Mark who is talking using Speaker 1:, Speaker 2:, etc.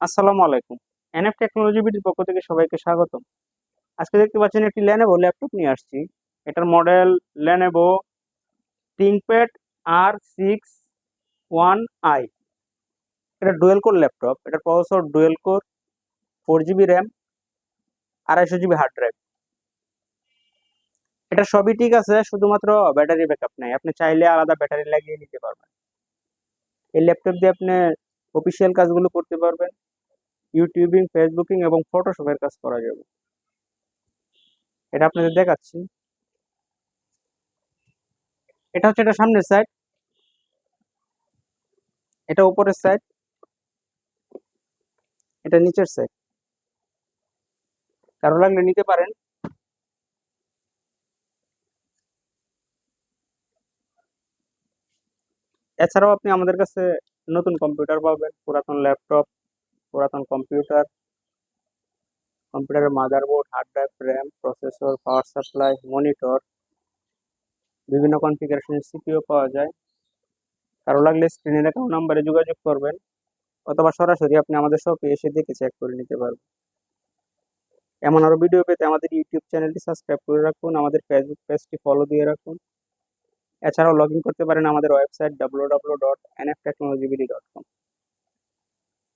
Speaker 1: আসসালামু আলাইকুম। NF technology বিডির পক্ষ থেকে সবাইকে স্বাগতম। আজকে দেখতে পাচ্ছেন একটি ল্যানেভো ল্যাপটপ নিয়ে আসছি। এটার model Lenovo ThinkPad R six one I এটা ডুয়েল কোর ল্যাপটপ। এটার processor dual core four GB RAM আড়াইশো জিবি হার্ড ড্রাইভ এটা সবই ঠিক আছে, শুধুমাত্র ব্যাটারি ব্যাকআপ নেই। আপনি চাইলে আলাদা ব্যাটারি লাগিয়ে নিতে পারবেন। এই ল্যাপটপ দিয়ে আপনি অফিসিয়াল কাজগুলো করতে পারবেন। ইউটিউবিং, ফেসবুকিং এবং ফটোশপের কাজ করা যাবে। এটা আপনাদের দেখাচ্ছি। এটা হচ্ছে এটা সামনের সাইড এটা উপরের সাইড এটা নিচের সাইড কারও লাগলে নিতে পারেন। এছাড়াও আপনি আমাদের কাছে নতুন কম্পিউটার পাবেন, পুরাতন ল্যাপটপ পুরাতন কম্পিউটার, কম্পিউটারের motherboard hard drive RAM processor power supply monitor বিভিন্ন কনফিগারেশনের সিপিও পাওয়া যায়। কারও লাগলে স্ক্রিনে দেখা নাম্বারে যোগাযোগ করবেন, অথবা সরাসরি আপনি আমাদের শপে এসে দেখে চেক করে নিতে পারবেন। এমন আরও ভিডিও পেতে আমাদের ইউটিউব চ্যানেলটি সাবস্ক্রাইব করে রাখুন, আমাদের ফেসবুক পেজটি ফলো দিয়ে রাখুন। এছাড়াও লগ করতে পারেন আমাদের website W W dot N F technology dot com